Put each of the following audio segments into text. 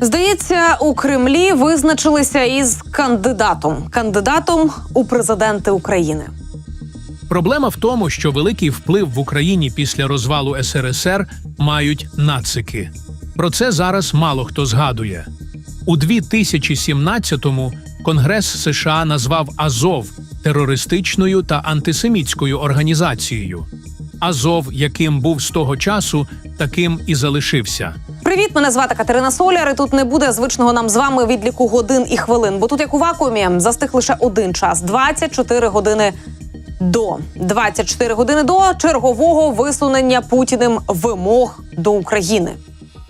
Здається, у Кремлі визначилися із кандидатом кандидатом у президенти України. Проблема в тому, що великий вплив в Україні після розвалу СРСР мають нацики. Про це зараз мало хто згадує. У 2017-му Конгрес США назвав Азов терористичною та антисемітською організацією. Азов, яким був з того часу, таким і залишився. Привіт, мене звати Катерина Соляр. і Тут не буде звичного нам з вами відліку годин і хвилин, бо тут як у вакуумі застиг лише один час 24 години до 24 години до чергового висунення путіним вимог до України.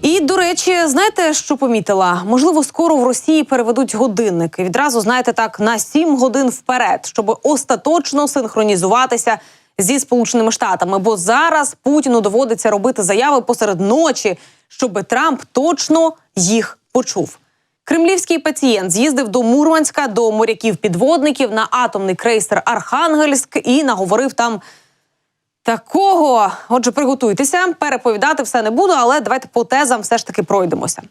І до речі, знаєте, що помітила? Можливо, скоро в Росії переведуть годинники. Відразу знаєте так на 7 годин вперед, щоб остаточно синхронізуватися зі сполученими штатами. Бо зараз Путіну доводиться робити заяви посеред ночі, щоб Трамп точно їх почув. Кремлівський пацієнт з'їздив до Мурманська до моряків-підводників на атомний крейсер Архангельськ і наговорив там такого. Отже, приготуйтеся, переповідати все не буду, але давайте по тезам все ж таки пройдемося.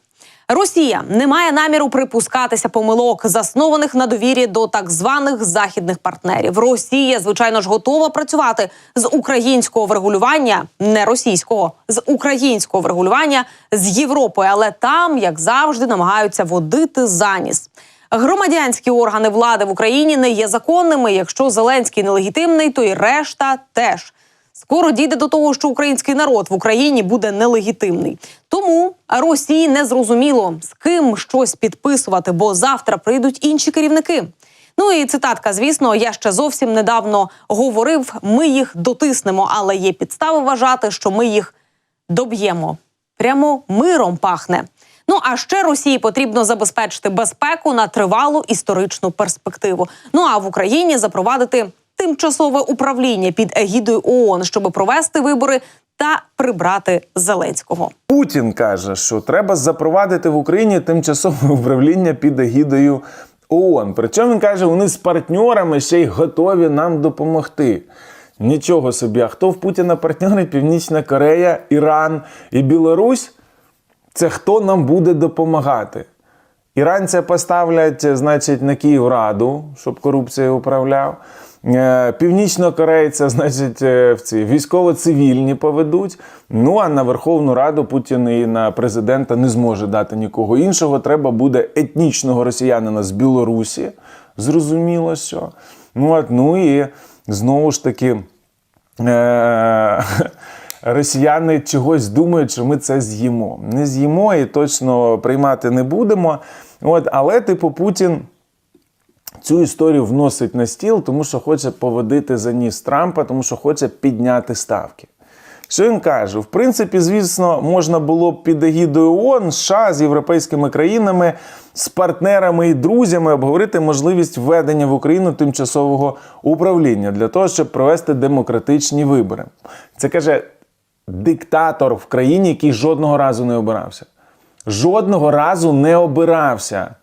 Росія не має наміру припускатися помилок, заснованих на довірі до так званих західних партнерів. Росія, звичайно ж, готова працювати з українського врегулювання, не російського, з українського врегулювання з Європою, але там, як завжди, намагаються водити заніс. Громадянські органи влади в Україні не є законними. Якщо Зеленський нелегітимний, то й решта теж. Скоро дійде до того, що український народ в Україні буде нелегітимний. Тому Росії не зрозуміло з ким щось підписувати, бо завтра прийдуть інші керівники. Ну і цитатка, звісно, я ще зовсім недавно говорив: ми їх дотиснемо, але є підстави вважати, що ми їх доб'ємо. Прямо миром пахне. Ну а ще Росії потрібно забезпечити безпеку на тривалу історичну перспективу. Ну а в Україні запровадити тимчасове управління під егідою ООН, щоб провести вибори та прибрати Зеленського. Путін каже, що треба запровадити в Україні тимчасове управління під егідою ООН. Причому він каже, вони з партнерами ще й готові нам допомогти. Нічого собі, а хто в Путіна партнери? Північна Корея, Іран і Білорусь? Це хто нам буде допомагати? Іранця поставлять, значить, на Київраду, щоб корупцією управляв. Е, Північнокорейця, значить, е, в ці військово-цивільні поведуть. Ну а на Верховну Раду Путін і на президента не зможе дати нікого іншого. Треба буде етнічного росіянина з Білорусі. Зрозуміло, що. Ну, от, ну і знову ж таки. Е- Росіяни чогось думають, що ми це з'їмо. Не з'їмо і точно приймати не будемо. От, але, типу, Путін цю історію вносить на стіл, тому що хоче поводити за ніс Трампа, тому що хоче підняти ставки. Що він каже? В принципі, звісно, можна було б під егідою ООН, США з європейськими країнами, з партнерами і друзями обговорити можливість введення в Україну тимчасового управління для того, щоб провести демократичні вибори. Це каже диктатор в країні, який жодного разу не обирався. Жодного разу не обирався.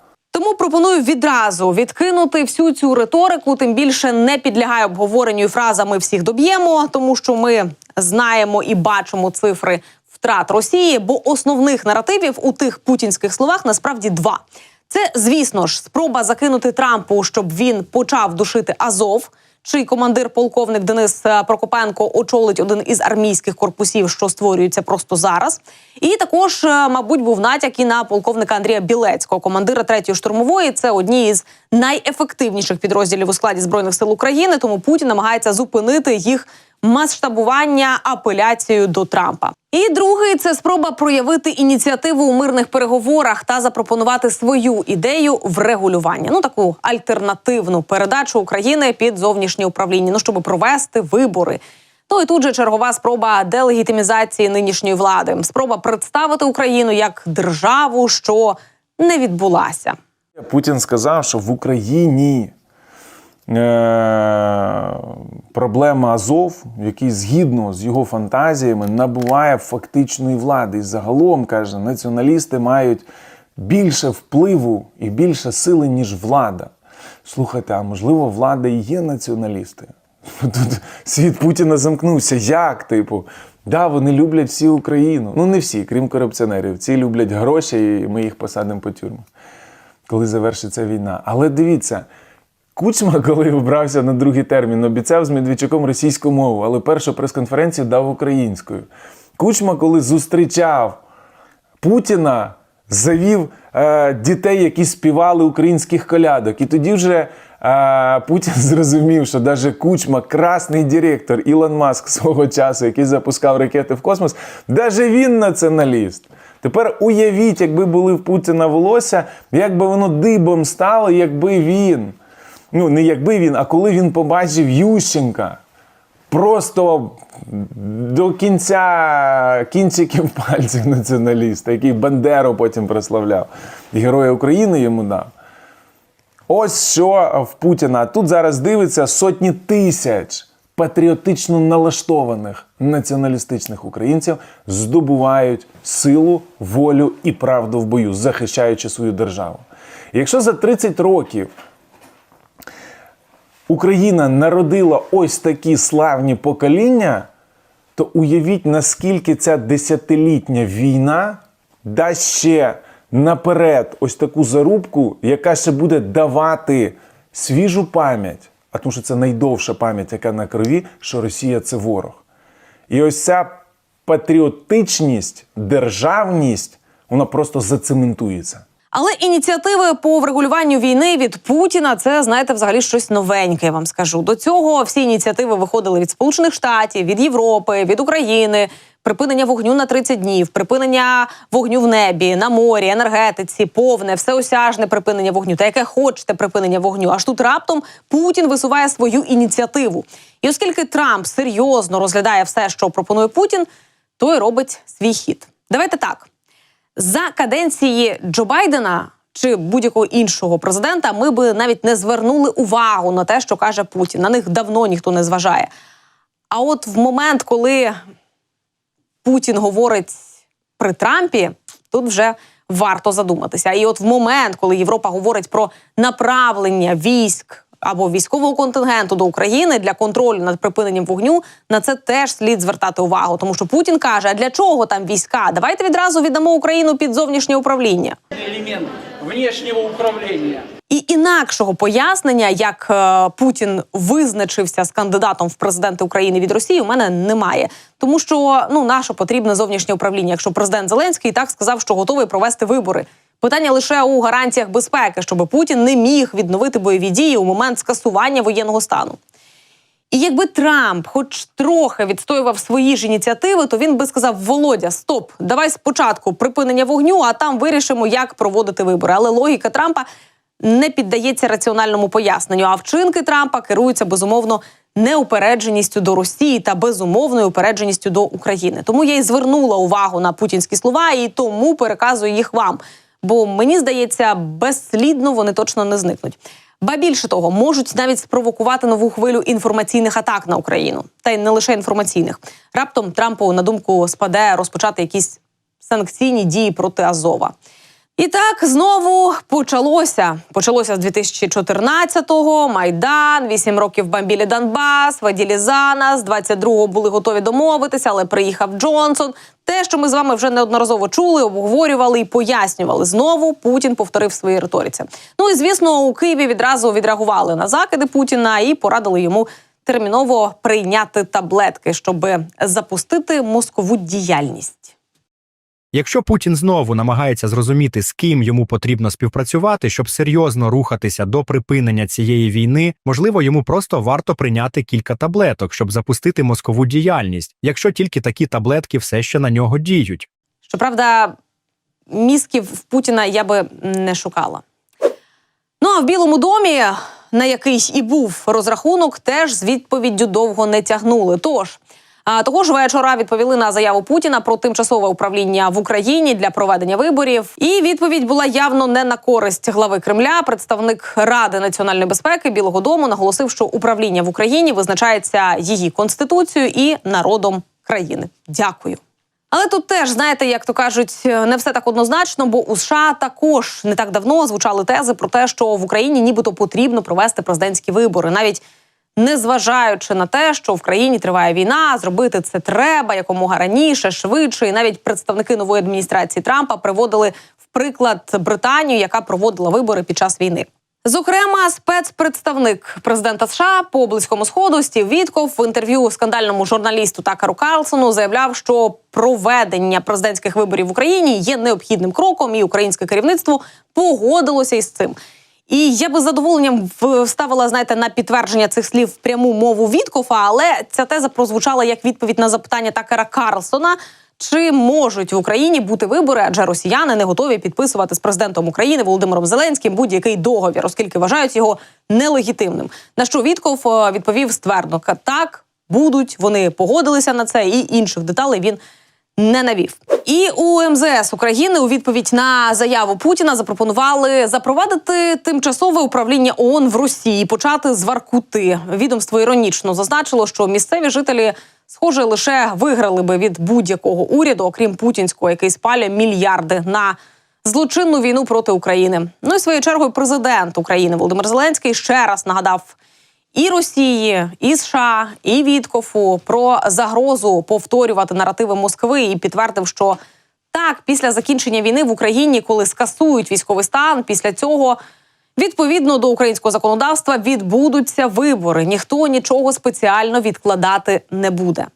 Тому пропоную відразу відкинути всю цю риторику. Тим більше не підлягає обговоренню і фраза «ми всіх доб'ємо, тому що ми знаємо і бачимо цифри втрат Росії. Бо основних наративів у тих путінських словах насправді два. Це, звісно ж, спроба закинути Трампу, щоб він почав душити Азов. Чий командир полковник Денис е, Прокопенко очолить один із армійських корпусів, що створюється просто зараз. І також, е, мабуть, був натяк і на полковника Андрія Білецького, командира третьої штурмової. Це одні із найефективніших підрозділів у складі збройних сил України. Тому Путін намагається зупинити їх масштабування апеляцією до Трампа. І другий це спроба проявити ініціативу у мирних переговорах та запропонувати свою ідею врегулювання. Ну таку альтернативну передачу України під зовнішнє управління. Ну щоб провести вибори. Ну і тут же чергова спроба делегітимізації нинішньої влади, спроба представити Україну як державу, що не відбулася. Путін сказав, що в Україні проблема Азов, який згідно з його фантазіями набуває фактичної влади. І загалом каже, націоналісти мають більше впливу і більше сили, ніж влада. Слухайте, а можливо, влада і є націоналісти? Тут світ Путіна замкнувся. Як, типу? Да, вони люблять всі Україну. Ну, не всі, крім корупціонерів. Ці люблять гроші, і ми їх посадимо по тюрмах, коли завершиться війна. Але дивіться, Кучма, коли обрався на другий термін, обіцяв з Медведчуком російську мову, але першу прес-конференцію дав українською. Кучма, коли зустрічав Путіна, завів е, дітей, які співали українських колядок. І тоді вже е, Путін зрозумів, що навіть Кучма, красний директор Ілон Маск свого часу, який запускав ракети в космос, навіть він націоналіст. Тепер уявіть, якби були в Путіна волосся, як би воно дибом стало, якби він. Ну, не якби він, а коли він побачив Ющенка. Просто до кінця кінчиків пальців націоналіста, який Бандеру потім прославляв. Героя України йому дав. Ось що в Путіна. Тут зараз дивиться сотні тисяч патріотично налаштованих націоналістичних українців здобувають силу, волю і правду в бою, захищаючи свою державу. Якщо за 30 років Україна народила ось такі славні покоління, то уявіть, наскільки ця десятилітня війна дасть ще наперед ось таку зарубку, яка ще буде давати свіжу пам'ять, а тому що це найдовша пам'ять, яка на крові, що Росія це ворог. І ось ця патріотичність, державність, вона просто зацементується. Але ініціативи по врегулюванню війни від Путіна це знаєте взагалі щось новеньке. Я вам скажу. До цього всі ініціативи виходили від Сполучених Штатів, від Європи, від України. Припинення вогню на 30 днів, припинення вогню в небі, на морі, енергетиці, повне, всеосяжне припинення вогню, та яке хочете припинення вогню. Аж тут раптом Путін висуває свою ініціативу. І оскільки Трамп серйозно розглядає все, що пропонує Путін, то й робить свій хід. Давайте так. За каденції Джо Байдена чи будь-якого іншого президента ми би навіть не звернули увагу на те, що каже Путін. На них давно ніхто не зважає. А от в момент, коли Путін говорить при Трампі, тут вже варто задуматися. І от в момент, коли Європа говорить про направлення військ або військового контингенту до України для контролю над припиненням вогню, на це теж слід звертати увагу, тому що Путін каже: а для чого там війська? Давайте відразу віддамо Україну під зовнішнє управління. элемент внешнего управления. І інакшого пояснення, як е, Путін визначився з кандидатом в президенти України від Росії, у мене немає. Тому що ну наше потрібне зовнішнє управління, якщо президент Зеленський і так сказав, що готовий провести вибори. Питання лише у гарантіях безпеки, щоб Путін не міг відновити бойові дії у момент скасування воєнного стану. І якби Трамп хоч трохи відстоював свої ж ініціативи, то він би сказав: Володя, стоп, давай спочатку припинення вогню, а там вирішимо, як проводити вибори. Але логіка Трампа не піддається раціональному поясненню. А вчинки Трампа керуються безумовно неупередженістю до Росії та безумовною упередженістю до України. Тому я й звернула увагу на путінські слова і тому переказую їх вам. Бо мені здається, безслідно вони точно не зникнуть. Ба більше того, можуть навіть спровокувати нову хвилю інформаційних атак на Україну, та й не лише інформаційних. Раптом Трампу на думку спаде розпочати якісь санкційні дії проти Азова. І так знову почалося. Почалося з 2014-го, Майдан, 8 років бомбілі Донбас, Ваділі за нас, 22-го були готові домовитися, але приїхав Джонсон. Те, що ми з вами вже неодноразово чули, обговорювали і пояснювали. Знову Путін повторив в своїй риториці. Ну і звісно, у Києві відразу відреагували на закиди Путіна і порадили йому терміново прийняти таблетки, щоб запустити мозкову діяльність. Якщо Путін знову намагається зрозуміти, з ким йому потрібно співпрацювати, щоб серйозно рухатися до припинення цієї війни, можливо, йому просто варто прийняти кілька таблеток, щоб запустити мозкову діяльність, якщо тільки такі таблетки все ще на нього діють. Щоправда, мізків в Путіна я би не шукала. Ну а в Білому домі, на який і був розрахунок, теж з відповіддю довго не тягнули. Тож. А того ж вечора відповіли на заяву Путіна про тимчасове управління в Україні для проведення виборів. І відповідь була явно не на користь глави Кремля. Представник Ради національної безпеки Білого Дому наголосив, що управління в Україні визначається її конституцією і народом країни. Дякую. Але тут теж знаєте, як то кажуть, не все так однозначно, бо у США також не так давно звучали тези про те, що в Україні нібито потрібно провести президентські вибори. Навіть незважаючи на те, що в країні триває війна, зробити це треба якомога раніше, швидше. І навіть представники нової адміністрації Трампа приводили в приклад Британію, яка проводила вибори під час війни. Зокрема, спецпредставник президента США по близькому сходу Стів Вітков в інтерв'ю скандальному журналісту Такеру Карлсону заявляв, що проведення президентських виборів в Україні є необхідним кроком, і українське керівництво погодилося із цим. І я би з задоволенням вставила, знаєте, на підтвердження цих слів пряму мову Віткофа, але ця теза прозвучала як відповідь на запитання Такера Карлсона. Чи можуть в Україні бути вибори, адже росіяни не готові підписувати з президентом України Володимиром Зеленським будь-який договір, оскільки вважають його нелегітимним. На що Вітков е, відповів ствердно: так будуть, вони погодилися на це, і інших деталей він не навів. І у МЗС України у відповідь на заяву Путіна запропонували запровадити тимчасове управління ООН в Росії, почати з Воркути. Відомство іронічно зазначило, що місцеві жителі, схоже, лише виграли би від будь-якого уряду, окрім путінського, який спалює мільярди на злочинну війну проти України. Ну і своєю чергою президент України Володимир Зеленський ще раз нагадав і Росії, і США, і Віткофу про загрозу повторювати наративи Москви і підтвердив, що так, після закінчення війни в Україні, коли скасують військовий стан, після цього. Відповідно до українського законодавства відбудуться вибори. Ніхто нічого спеціально відкладати не буде.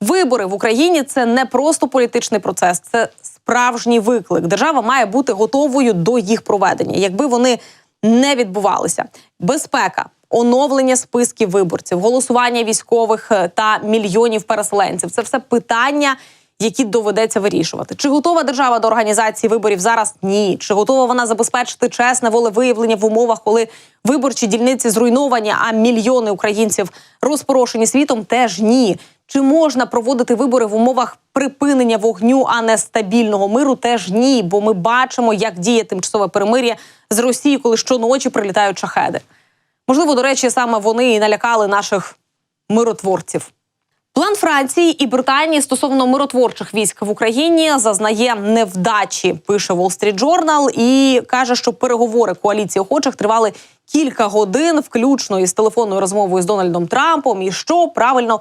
Вибори в Україні це не просто політичний процес, це справжній виклик. Держава має бути готовою до їх проведення, якби вони не відбувалися. Безпека, оновлення списків виборців, голосування військових е, та мільйонів переселенців це все питання, які доведеться вирішувати. Чи готова держава до організації виборів зараз? Ні. Чи готова вона забезпечити чесне волевиявлення в умовах, коли виборчі дільниці зруйновані, а мільйони українців розпорошені світом? Теж ні. Чи можна проводити вибори в умовах припинення вогню, а не стабільного миру? Теж ні, бо ми бачимо, як діє тимчасове перемир'я з Росією, коли щоночі прилітають шахеди. Можливо, до речі, саме вони і налякали наших миротворців. План Франції і Британії стосовно миротворчих військ в Україні зазнає невдачі. Пише Wall Street Journal і каже, що переговори коаліції охочих тривали кілька годин, включно із телефонною розмовою з Дональдом Трампом. І що правильно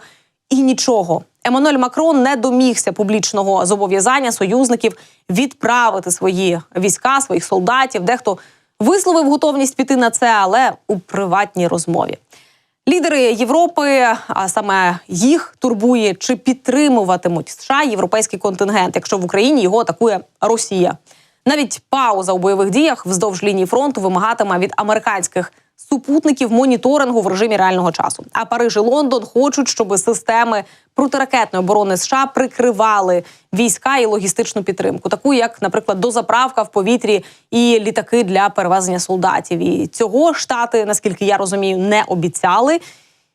і нічого. Еммануель Макрон не домігся публічного зобов'язання союзників відправити свої війська, своїх солдатів. Дехто висловив готовність піти на це, але у приватній розмові. Лідери Європи, а саме їх турбує, чи підтримуватимуть США європейський контингент, якщо в Україні його атакує Росія. Навіть пауза у бойових діях вздовж лінії фронту вимагатиме від американських супутників моніторингу в режимі реального часу. А Париж і Лондон хочуть, щоб системи протиракетної оборони США прикривали війська і логістичну підтримку, таку як, наприклад, дозаправка в повітрі і літаки для перевезення солдатів. І цього штати, наскільки я розумію, не обіцяли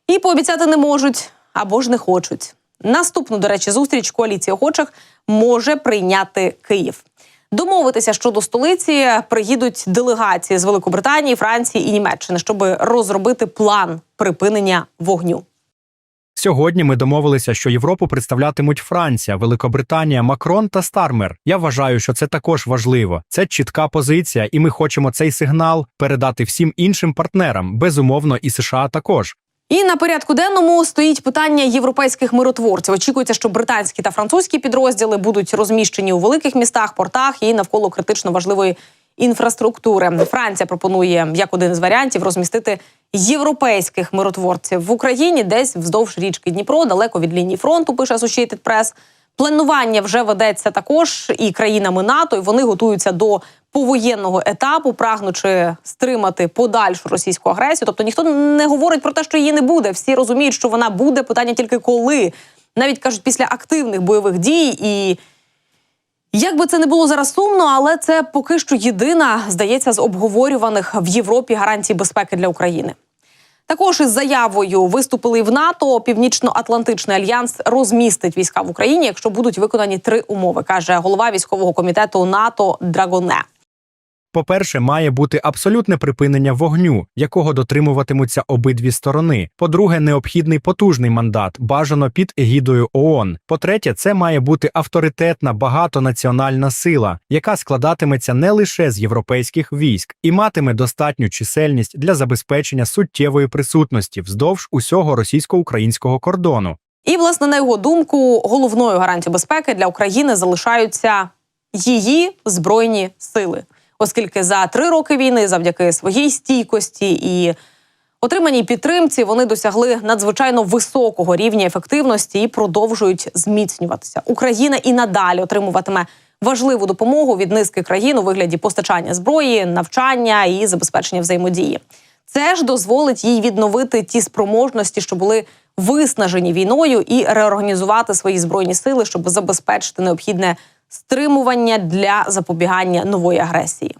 і пообіцяти не можуть або ж не хочуть. Наступну, до речі, зустріч коаліції охочих може прийняти Київ. Домовитися щодо столиці приїдуть делегації з Великобританії, Франції і Німеччини, щоб розробити план припинення вогню. Сьогодні ми домовилися, що Європу представлятимуть Франція, Великобританія, Макрон та Стармер. Я вважаю, що це також важливо. Це чітка позиція, і ми хочемо цей сигнал передати всім іншим партнерам, безумовно, і США також. І на порядку денному стоїть питання європейських миротворців. Очікується, що британські та французькі підрозділи будуть розміщені у великих містах, портах і навколо критично важливої інфраструктури. Франція пропонує як один із варіантів розмістити європейських миротворців в Україні, десь вздовж річки Дніпро, далеко від лінії фронту. Пише Associated Press. Планування вже ведеться також і країнами НАТО, і вони готуються до повоєнного етапу, прагнучи стримати подальшу російську агресію. Тобто ніхто не говорить про те, що її не буде. Всі розуміють, що вона буде. Питання тільки коли. Навіть кажуть, після активних бойових дій. І як би це не було зараз сумно, але це поки що єдина, здається, з обговорюваних в Європі гарантій безпеки для України. Також із заявою виступили в НАТО. Північно-Атлантичний альянс розмістить війська в Україні, якщо будуть виконані три умови, каже голова військового комітету НАТО Драгоне. По-перше, має бути абсолютне припинення вогню, якого дотримуватимуться обидві сторони. По-друге, необхідний потужний мандат, бажано під егідою ООН. По-третє, це має бути авторитетна багатонаціональна сила, яка складатиметься не лише з європейських військ і матиме достатню чисельність для забезпечення суттєвої присутності вздовж усього російсько-українського кордону. І, власне, на його думку, головною гарантією безпеки для України залишаються її збройні сили, оскільки за три роки війни, завдяки своїй стійкості і отриманій підтримці, вони досягли надзвичайно високого рівня ефективності і продовжують зміцнюватися. Україна і надалі отримуватиме важливу допомогу від низки країн у вигляді постачання зброї, навчання і забезпечення взаємодії. Це ж дозволить їй відновити ті спроможності, що були виснажені війною, і реорганізувати свої збройні сили, щоб забезпечити необхідне стримування для запобігання нової агресії.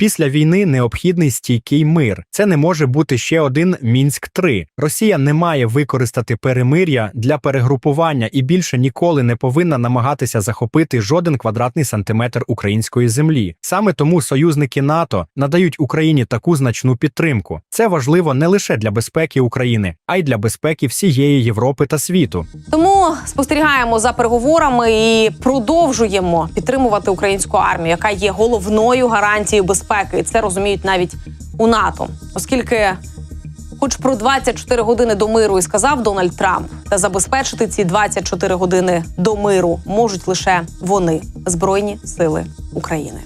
Після війни необхідний стійкий мир. Це не може бути ще один мінськ 3 Росія не має використати перемир'я для перегрупування і більше ніколи не повинна намагатися захопити жоден квадратний сантиметр української землі. Саме тому союзники НАТО надають Україні таку значну підтримку. Це важливо не лише для безпеки України, а й для безпеки всієї Європи та світу. Тому спостерігаємо за переговорами і продовжуємо підтримувати українську армію, яка є головною гарантією безпеки. І це розуміють навіть у НАТО, оскільки. Хоч про 24 години до миру і сказав Дональд Трамп, та забезпечити ці 24 години до миру можуть лише вони, Збройні Сили України.